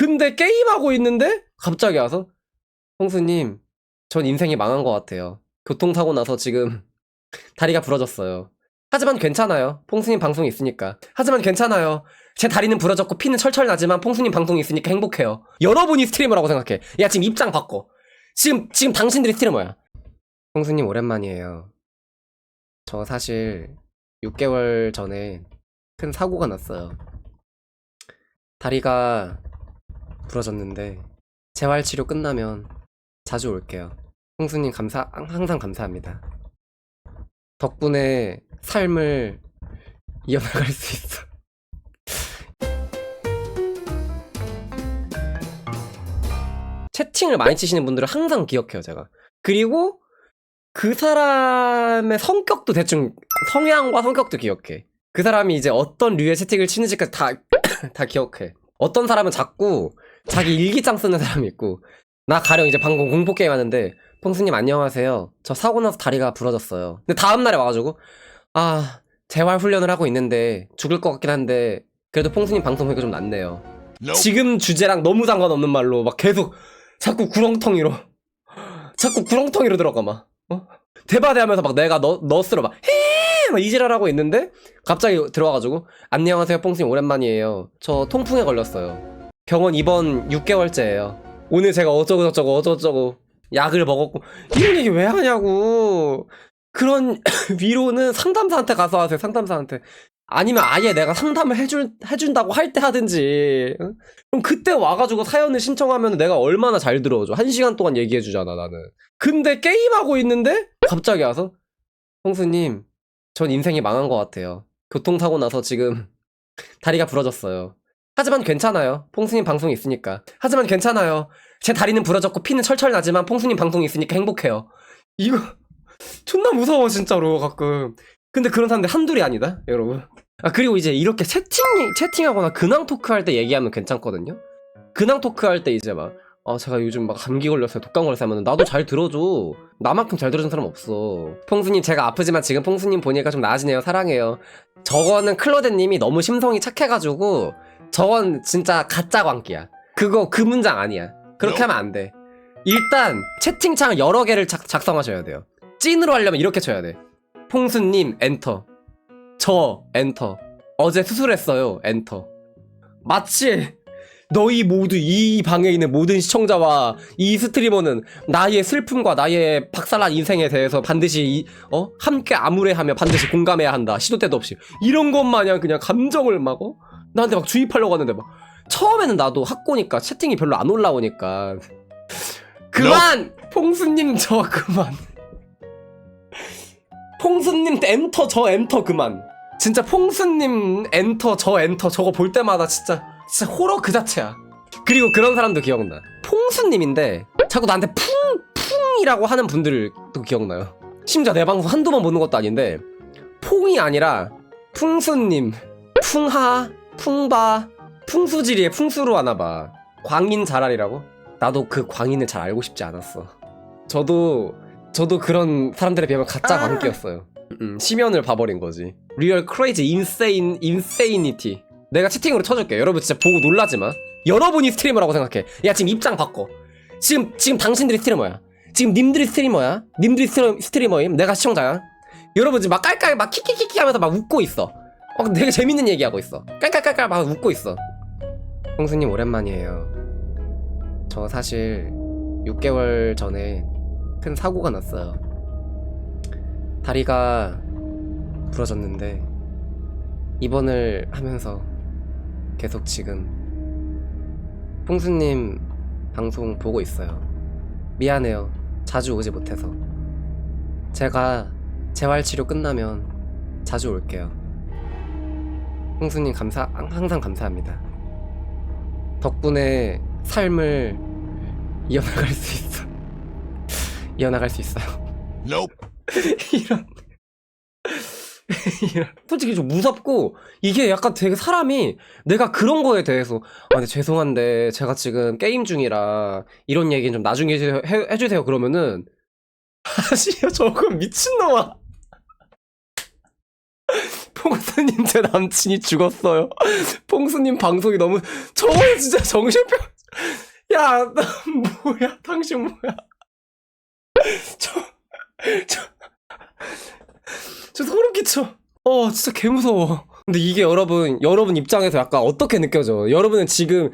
근데 게임하고 있는데 갑자기 와서 홍수님 전 인생이 망한 것 같아요. 교통사고 나서 지금 다리가 부러졌어요. 하지만 괜찮아요. 퐁수님 방송이 있으니까. 하지만 괜찮아요. 제 다리는 부러졌고 피는 철철 나지만 퐁수님 방송이 있으니까 행복해요. 여러분이 스트리머라고 생각해. 야 지금 입장 바꿔. 지금 지금 당신들이 스트리머야. 퐁수님 오랜만이에요. 저 사실 6개월 전에 큰 사고가 났어요. 다리가 부러졌는데 재활 치료 끝나면 자주 올게요. 홍수님 감사 항상 감사합니다. 덕분에 삶을 이어나갈 수 있어. 채팅을 많이 치시는 분들은 항상 기억해요, 제가. 그리고 그 사람의 성격도 대충 성향과 성격도 기억해. 그 사람이 이제 어떤 류의 채팅을 치는지까지 다, 다 기억해. 어떤 사람은 자꾸 자기 일기장 쓰는 사람이 있고, 나 가령 이제 방금 공포 게임 하는데, 퐁수님 안녕하세요. 저 사고 나서 다리가 부러졌어요. 근데 다음 날에 와가지고, 아, 재활 훈련을 하고 있는데, 죽을 것 같긴 한데, 그래도 퐁수님 방송 보니까 좀 낫네요. 지금 주제랑 너무 상관없는 말로 막 계속 자꾸 구렁텅이로 자꾸 구렁텅이로 들어가 막 어? 대바대하면서 막 내가 너 너스로 막 헤! 막 이지랄하고 있는데 갑자기 들어와가지고 안녕하세요 뽕스님 오랜만이에요 저 통풍에 걸렸어요 병원 입원 6개월째예요 오늘 제가 어쩌고 저쩌고 어쩌고 약을 먹었고 이런 얘기 왜 하냐고 그런 위로는 상담사한테 가서 하세요 상담사한테 아니면 아예 내가 상담을 해줄, 해준다고 할 때 하든지. 응? 그럼 그때 와가지고 사연을 신청하면 내가 얼마나 잘 들어줘. 한 시간 동안 얘기해주잖아, 나는. 근데 게임하고 있는데? 갑자기 와서? 홍수님, 전 인생이 망한 것 같아요. 교통사고 나서 지금 다리가 부러졌어요. 하지만 괜찮아요. 퐁수님 방송이 있으니까. 하지만 괜찮아요. 제 다리는 부러졌고 피는 철철 나지만 퐁수님 방송이 있으니까 행복해요. 이거 존나 무서워 진짜로 가끔. 근데 그런 사람들 한둘이 아니다, 여러분. 아, 그리고 이제 이렇게 채팅, 채팅하거나 근황 토크 할 때 얘기하면 괜찮거든요? 근황 토크 할 때 이제 막, 아, 제가 요즘 막 감기 걸렸어요, 독감 걸렸어요 나도 잘 들어줘. 나만큼 잘 들어준 사람 없어. 퐁수님, 제가 아프지만 지금 퐁수님 보니까 좀 나아지네요. 사랑해요. 저거는 클로데님이 너무 심성이 착해가지고, 저건 진짜 가짜 광기야. 그거 그 문장 아니야. 그렇게 하면 안 돼. 일단, 채팅창 여러 개를 작, 작성하셔야 돼요. 찐으로 하려면 이렇게 쳐야 돼. 퐁수님 엔터 저 엔터 어제 수술했어요 엔터 마치 너희 모두 이 방에 있는 모든 시청자와 이 스트리머는 나의 슬픔과 나의 박살난 인생에 대해서 반드시 이- 어 함께 암울해하며 반드시 공감해야 한다 시도 때도 없이 이런 것 마냥 그냥 감정을 막 어? 나한테 막 주입하려고 하는데 막. 처음에는 나도 학고니까 채팅이 별로 안 올라오니까. 그만! 퐁수님 저 그만. 퐁수님 엔터 저 엔터 그만. 진짜 퐁수님 엔터 저 엔터 저거 볼 때마다 진짜 진짜 호러 그 자체야. 그리고 그런 사람도 기억나. 퐁수님인데 자꾸 나한테 풍 풍이라고 하는 분들도 기억나요. 심지어 내 방송 한두 번 보는 것도 아닌데 퐁이 아니라 풍수님 풍하 풍바 풍수지리에 풍수로 하나봐 광인 자랄이라고 나도 그 광인을 잘 알고 싶지 않았어 저도 저도 그런 사람들에 비하면 가짜 광기였어요. 음, 심연을 봐버린 거지. 리얼 크레이지 인세인 인세이니티. 내가 채팅으로 쳐줄게. 여러분 진짜 보고 놀라지 마. 여러분이 스트리머라고 생각해. 야 지금 입장 바꿔. 지금 지금 당신들이 스트리머야. 지금 님들이 스트리머야. 님들이 스트리, 스트리머임. 내가 시청자야. 여러분 지금 막 깔깔 막 키키키키 하면서 막 웃고 있어. 어 근데 되게 재밌는 얘기하고 있어. 깔깔깔깔 막 웃고 있어. 형수님 오랜만이에요. 저 사실 6개월 전에 큰 사고가 났어요. 다리가 부러졌는데 입원을 하면서 계속 지금 풍수님 방송 보고 있어요. 미안해요. 자주 오지 못해서. 제가 재활 치료 끝나면 자주 올게요. 풍수님 감사 항상 감사합니다. 덕분에 삶을 이어나갈 수 있어. 이어나갈 수 있어요. Nope. 이런. 솔직히 좀 무섭고 이게 약간 되게 사람이 내가 그런 거에 대해서 아 근데 죄송한데 제가 지금 게임 중이라 이런 얘기는 좀 나중에 해주세요, 해, 해주세요 그러면은 아씨 저거 미친놈아 퐁스님 제 남친이 죽었어요. 퐁스님 방송이 너무 저거 진짜 정신병. 야, 나 뭐야? 당신 뭐야? 저, 저, 저 소름 끼쳐. 어, 진짜 개 무서워. 근데 이게 여러분, 여러분 입장에서 약간 어떻게 느껴져? 여러분은 지금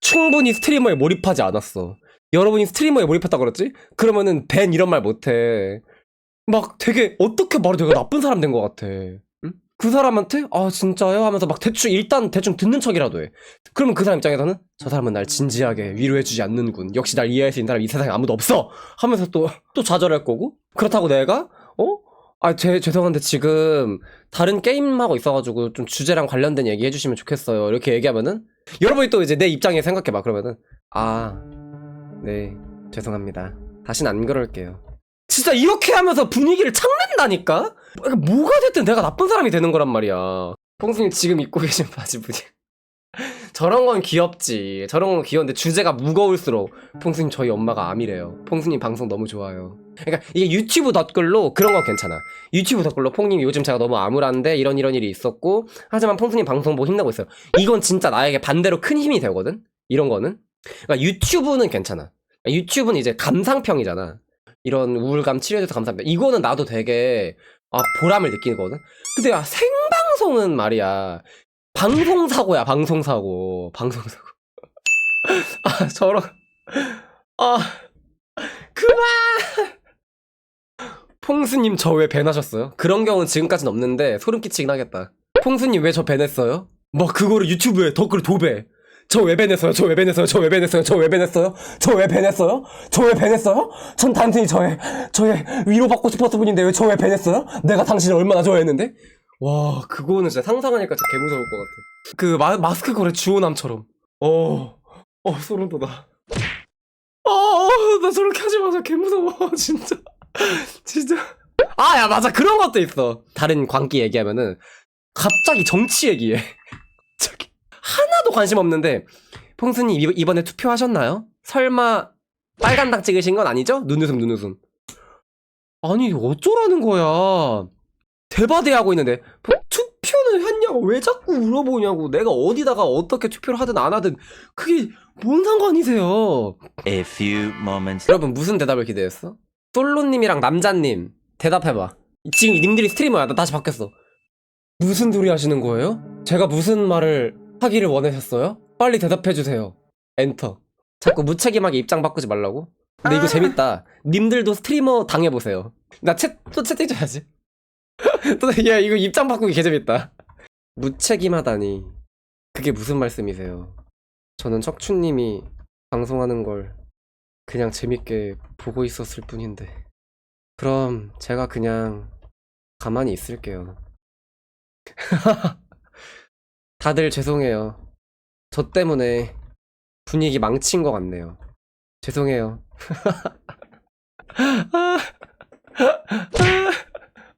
충분히 스트리머에 몰입하지 않았어. 여러분이 스트리머에 몰입했다 그랬지? 그러면은 벤 이런 말 못해. 막 되게 어떻게 말해 내가 나쁜 사람 된 것 같아. 응? 그 사람한테 아 진짜요 하면서 막 대충 일단 대충 듣는 척이라도 해. 그러면 그 사람 입장에서는 저 사람은 날 진지하게 위로해주지 않는군. 역시 날 이해할 수 있는 사람 이 세상에 아무도 없어. 하면서 또 또 좌절할 거고. 그렇다고 내가 어? 아, 제, 죄송한데 지금 다른 게임 하고 있어가지고 좀 주제랑 관련된 얘기 해주시면 좋겠어요. 이렇게 얘기하면은 여러분이 또 이제 내 입장에 생각해봐. 그러면은 아, 네, 죄송합니다. 다신 안 그럴게요. 진짜 이렇게 하면서 분위기를 착낸다니까? 그러니까 뭐가 됐든 내가 나쁜 사람이 되는 거란 말이야. 뽕수님 지금 입고 계신 바지 분위 저런 건 귀엽지. 저런 건 귀여운데 주제가 무거울수록 퐁수님 저희 엄마가 암이래요. 퐁수님 방송 너무 좋아요. 그러니까 이게 유튜브 댓글로 그런 건 괜찮아. 유튜브 댓글로 퐁님 요즘 제가 너무 암울한데 이런 이런 일이 있었고 하지만 퐁수님 방송 보고 힘내고 있어요. 이건 진짜 나에게 반대로 큰 힘이 되거든. 이런 거는. 그러니까 유튜브는 괜찮아. 유튜브는 이제 감상평이잖아. 이런 우울감 치료해줘서 감사합니다. 이거는 나도 되게 아 보람을 느끼거든. 근데 야 생방송은 말이야. 방송사고야 방송사고 방송사고. 아 저런 아 그만. 퐁수님 저 왜 밴하셨어요? 그런 경우는 지금까지는 없는데 소름 끼치긴 하겠다. 퐁수님 왜 저 밴했어요? 뭐 그거를 유튜브에 댓글 도배. 저 왜 밴했어요? 저 왜 밴했어요? 저 왜 밴했어요? 저 왜 밴했어요? 저 왜 밴했어요? 저 왜 밴했어요? 전 단순히 저의 저의 위로받고 싶었을 뿐인데 왜 저 왜 밴했어요? 내가 당신을 얼마나 좋아했는데? 와 그거는 진짜 상상하니까 진짜 개무서울 것 같아. 그 마, 마스크 거래 주호남처럼. 어, 어 소름 돋아. 어, 나 저렇게 하지 마자 개무서워 진짜. 진짜. 아, 야, 맞아. 그런 것도 있어. 다른 광기 얘기하면은, 갑자기 정치 얘기해. 하나도 관심 없는데, 퐁수님, 이- 이번에 투표하셨나요? 설마, 빨간 당 찍으신 건 아니죠? 눈웃음, 눈웃음. 아니, 어쩌라는 거야. 대바대하고 있는데, 뭐, 투표는 했냐고, 왜 자꾸 물어보냐고, 내가 어디다가 어떻게 투표를 하든 안 하든, 그게 뭔 상관이세요? A few moments 여러분 무슨 대답을 기대했어? 솔로님이랑 남자님 대답해봐 지금 님들이 스트리머야 나 다시 바뀌었어 무슨 소리 하시는 거예요? 제가 무슨 말을 하기를 원하셨어요? 빨리 대답해주세요. 엔터. 자꾸 무책임하게 입장 바꾸지 말라고? 근데 이거 재밌다. 님들도 스트리머 당해보세요. 나 채, 또 채팅 줘야지. 또, 야 이거 입장 바꾸기 개 재밌다. 무책임하다니. 그게 무슨 말씀이세요? 저는 척추님이 방송하는 걸 그냥 재밌게 보고 있었을 뿐인데. 그럼 제가 그냥 가만히 있을게요. 다들 죄송해요. 저 때문에 분위기 망친 것 같네요. 죄송해요.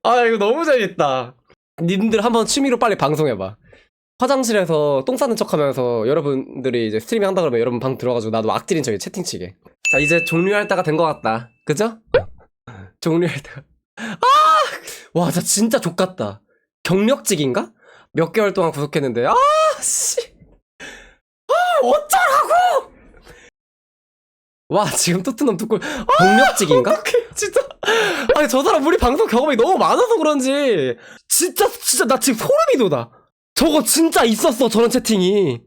아, 이거 너무 재밌다. 님들 한번 취미로 빨리 방송해봐. 화장실에서 똥 싸는 척 하면서 여러분들이 이제 스트리밍 한다 그러면 여러분 방 들어가지고 나도 악질인 척에 채팅치게. 자, 이제 종료할 때가 된 것 같다. 그죠? 종료할 때가. 아! 와, 저 진짜 족같다. 경력직인가? 몇 개월 동안 구속했는데, 아, 씨. 아, 어쩌라고! 와, 지금 토트넘 듣고, 경력직인가? 어떡해, 진짜. 아니, 저 사람 우리 방송 경험이 너무 많아서 그런지, 진짜, 진짜, 나 지금 소름이 돋아. 저거 진짜 있었어, 저런 채팅이.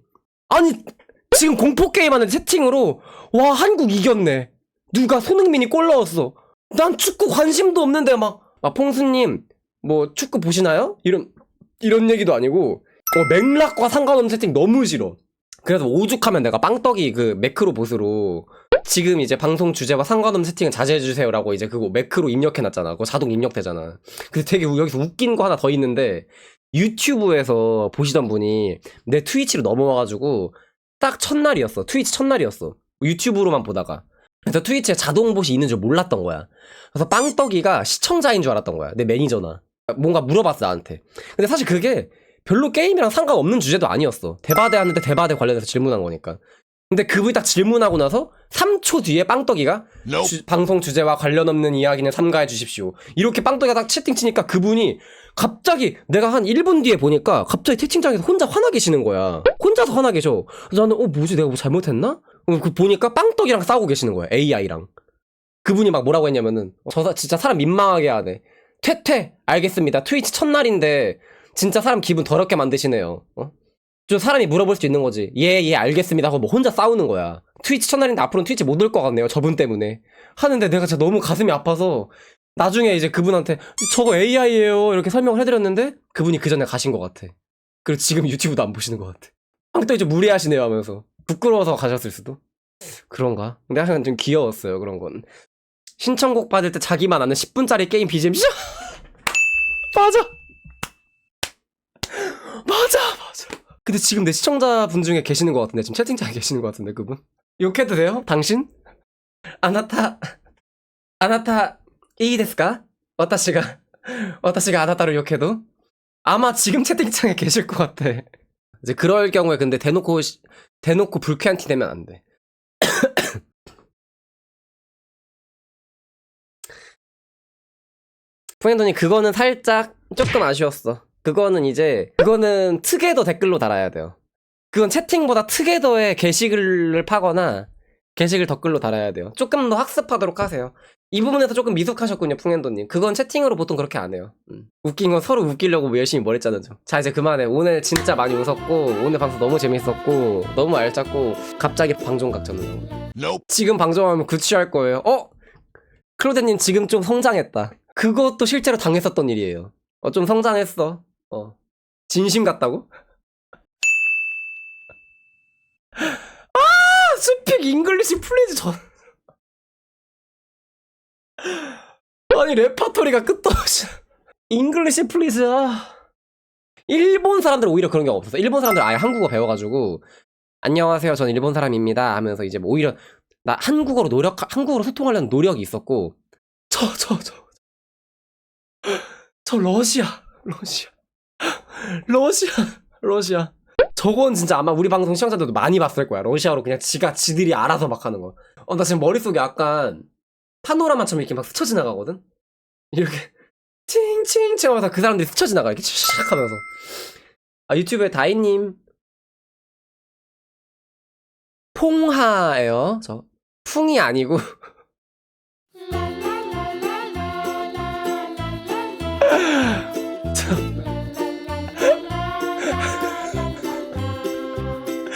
아니, 지금 공포 게임 하는 채팅으로, 와, 한국 이겼네. 누가 손흥민이 골 넣었어. 난 축구 관심도 없는데 막, 막 퐁수님, 뭐 축구 보시나요? 이런, 이런 얘기도 아니고, 어, 맥락과 상관없는 채팅 너무 싫어. 그래서 오죽하면 내가 빵떡이 그 매크로 보스로 지금 이제 방송 주제와 상관없는 채팅은 자제해주세요라고 이제 그거 매크로 입력해놨잖아. 그거 자동 입력되잖아. 근데 되게 우- 여기서 웃긴 거 하나 더 있는데 유튜브에서 보시던 분이 내 트위치로 넘어와가지고 딱 첫날이었어. 트위치 첫날이었어. 유튜브로만 보다가. 그래서 트위치에 자동 봇이 있는 줄 몰랐던 거야. 그래서 빵떡이가 시청자인 줄 알았던 거야. 내 매니저나. 뭔가 물어봤어, 나한테. 근데 사실 그게 별로 게임이랑 상관없는 주제도 아니었어. 대바대 하는데 대바대 관련해서 질문한 거니까. 근데 그분이 딱 질문하고 나서 3초 뒤에 빵떡이가 주- 방송 주제와 관련 없는 이야기는 삼가해 주십시오. 이렇게 빵떡이가 딱 채팅 치니까 그분이 갑자기 내가 한 1분 뒤에 보니까 갑자기 채팅창에서 혼자 화나 계시는 거야. 혼자서 화나 계셔. 그래서 나는 어 뭐지 내가 뭐 잘못했나? 어, 그 보니까 빵떡이랑 싸우고 계시는 거야. AI랑. 그분이 막 뭐라고 했냐면은 저 사- 진짜 사람 민망하게 하네. 퇴퇴 알겠습니다. 트위치 첫날인데 진짜 사람 기분 더럽게 만드시네요. 어? 저 사람이 물어볼 수 있는 거지. 예, 예, 알겠습니다. 하고 뭐 혼자 싸우는 거야. 트위치 첫날인데 앞으로는 트위치 못 올 것 같네요. 저분 때문에. 하는데 내가 진짜 너무 가슴이 아파서 나중에 이제 그분한테 저거 AI예요. 이렇게 설명을 해드렸는데 그분이 그 전에 가신 것 같아. 그리고 지금 유튜브도 안 보시는 것 같아. 빵떡이 좀 무리하시네요 하면서. 부끄러워서 가셨을 수도. 그런가? 근데 약간 좀 귀여웠어요, 그런 건. 신청곡 받을 때 자기만 아는 10분짜리 게임 BGM 시 맞아! 맞아, 맞아. 근데 지금 내 시청자분 중에 계시는 것 같은데, 지금 채팅창에 계시는 것 같은데, 그분? 욕해도 돼요? 당신? 아나타, 아나타, 이 데스까? 와타시가, 와타시가 아나타를 욕해도? 아마 지금 채팅창에 계실 것 같아. 이제 그럴 경우에 근데 대놓고, 시- 대놓고 불쾌한 티 내면 안 돼. 프렌더니 그거는 살짝 조금 아쉬웠어. 그거는 이제 그거는 특에더 댓글로 달아야 돼요. 그건 채팅보다 특에더에 게시글을 파거나 게시글 댓글로 달아야 돼요. 조금 더 학습하도록 하세요. 이 부분에서 조금 미숙하셨군요, 풍엔도님. 그건 채팅으로 보통 그렇게 안 해요. 음. 웃긴 건 서로 웃기려고 뭐 열심히 뭘 했잖아요. 자, 이제 그만해. 오늘 진짜 많이 웃었고, 오늘 방송 너무 재밌었고, 너무 알짰고, 갑자기 방종각 잡는 거. 지금 방종하면 구취할 거예요. 어? 클로데님 지금 좀 성장했다. 그것도 실제로 당했었던 일이에요. 어, 좀 성장했어. 어. 진심 같다고? 아! 스픽 잉글리시 플리즈 전. 아니, 레파토리가 끝도 없이. 잉글리시 플리즈, 아. 일본 사람들은 오히려 그런 경우 없었어. 일본 사람들 아예 한국어 배워가지고, 안녕하세요. 저는 일본 사람입니다. 하면서 이제 뭐 오히려, 나 한국어로 노력, 한국어로 소통하려는 노력이 있었고, 저, 저, 저, 저 러시아, 러시아, 러시아, 러시아. 저건 진짜 아마 우리 방송 시청자들도 많이 봤을 거야. 러시아로 그냥 지가 지들이 알아서 막 하는 거. 어, 나 지금 머릿속에 약간 파노라마처럼 이렇게 막 스쳐 지나가거든? 이렇게 칭칭칭 하면서 그 사람들이 스쳐 지나가. 이렇게 촥 하면서. 아, 유튜브에 다이님. 퐁하예요. 저. 풍이 아니고.